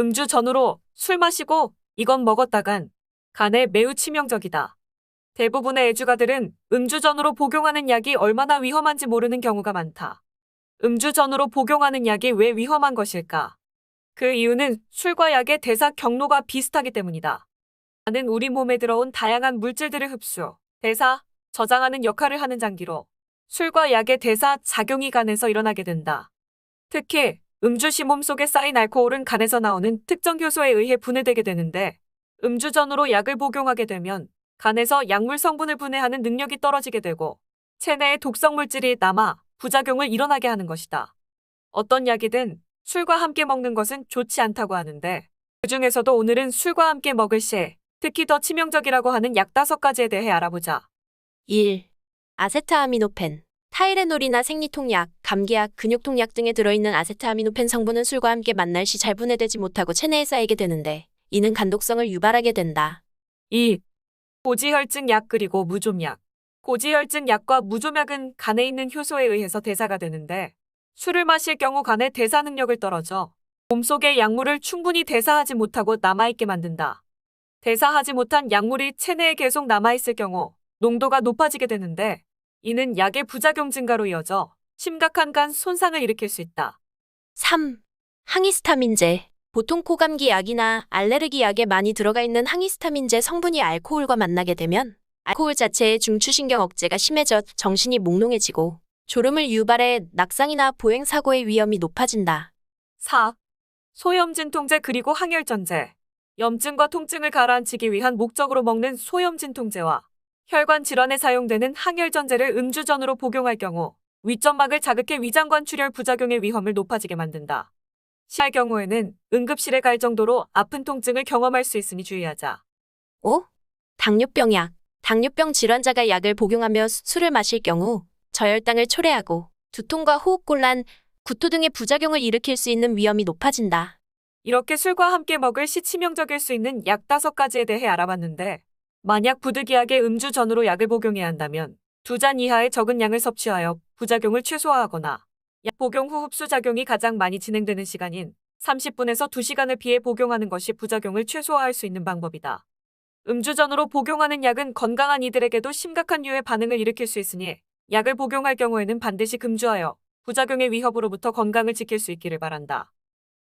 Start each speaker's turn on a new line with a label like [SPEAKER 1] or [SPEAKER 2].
[SPEAKER 1] 음주 전후로 술 마시고 이건 먹었다간 간에 매우 치명적이다. 대부분의 애주가들은 음주 전후로 복용하는 약이 얼마나 위험한지 모르는 경우가 많다. 음주 전후로 복용하는 약이 왜 위험한 것일까? 그 이유는 술과 약의 대사 경로가 비슷하기 때문이다. 간은 우리 몸에 들어온 다양한 물질들을 흡수, 대사, 저장하는 역할을 하는 장기로 술과 약의 대사 작용이 간에서 일어나게 된다. 특히 음주 시 몸속에 쌓인 알코올은 간에서 나오는 특정 효소에 의해 분해되게 되는데 음주 전후로 약을 복용하게 되면 간에서 약물 성분을 분해하는 능력이 떨어지게 되고 체내에 독성 물질이 남아 부작용을 일어나게 하는 것이다. 어떤 약이든 술과 함께 먹는 것은 좋지 않다고 하는데 그 중에서도 오늘은 술과 함께 먹을 시 특히 더 치명적이라고 하는 약 다섯 가지에 대해 알아보자.
[SPEAKER 2] 1. 아세트아미노펜. 타이레놀이나 생리통약, 감기약, 근육통약 등에 들어있는 아세트아미노펜 성분은 술과 함께 만날 시 잘 분해되지 못하고 체내에 쌓이게 되는데 이는 간독성을 유발하게 된다.
[SPEAKER 1] 2. 고지혈증 약 그리고 무좀약. 고지혈증 약과 무좀약은 간에 있는 효소에 의해서 대사가 되는데 술을 마실 경우 간의 대사 능력을 떨어져 몸속의 약물을 충분히 대사하지 못하고 남아있게 만든다. 대사하지 못한 약물이 체내에 계속 남아있을 경우 농도가 높아지게 되는데 이는 약의 부작용 증가로 이어져 심각한 간 손상을 일으킬 수 있다.
[SPEAKER 2] 3. 항히스타민제. 보통 코감기 약이나 알레르기 약에 많이 들어가 있는 항히스타민제 성분이 알코올과 만나게 되면 알코올 자체의 중추신경 억제가 심해져 정신이 몽롱해지고 졸음을 유발해 낙상이나 보행 사고의 위험이 높아진다.
[SPEAKER 1] 4. 소염진 통제 그리고 항혈전제. 염증과 통증을 가라앉히기 위한 목적으로 먹는 소염진 통제와 혈관 질환에 사용되는 항혈전제를 음주 전후로 복용할 경우 위점막을 자극해 위장관 출혈 부작용의 위험을 높아지게 만든다. 시할 경우에는 응급실에 갈 정도로 아픈 통증을 경험할 수 있으니 주의하자.
[SPEAKER 2] 5. 당뇨병 약. 당뇨병 질환자가 약을 복용하며 수- 술을 마실 경우 저혈당을 초래하고 두통과 호흡곤란, 구토 등의 부작용을 일으킬 수 있는 위험이 높아진다.
[SPEAKER 1] 이렇게 술과 함께 먹을 시 치명적일 수 있는 약 다섯 가지에 대해 알아봤는데 만약 부득이하게 음주 전후로 약을 복용해야 한다면 두 잔 이하의 적은 양을 섭취하여 부작용을 최소화하거나 약 복용 후 흡수 작용이 가장 많이 진행되는 시간인 30분에서 2시간을 피해 복용하는 것이 부작용을 최소화할 수 있는 방법이다. 음주 전후로 복용하는 약은 건강한 이들에게도 심각한 유해 반응을 일으킬 수 있으니 약을 복용할 경우에는 반드시 금주하여 부작용의 위협으로부터 건강을 지킬 수 있기를 바란다.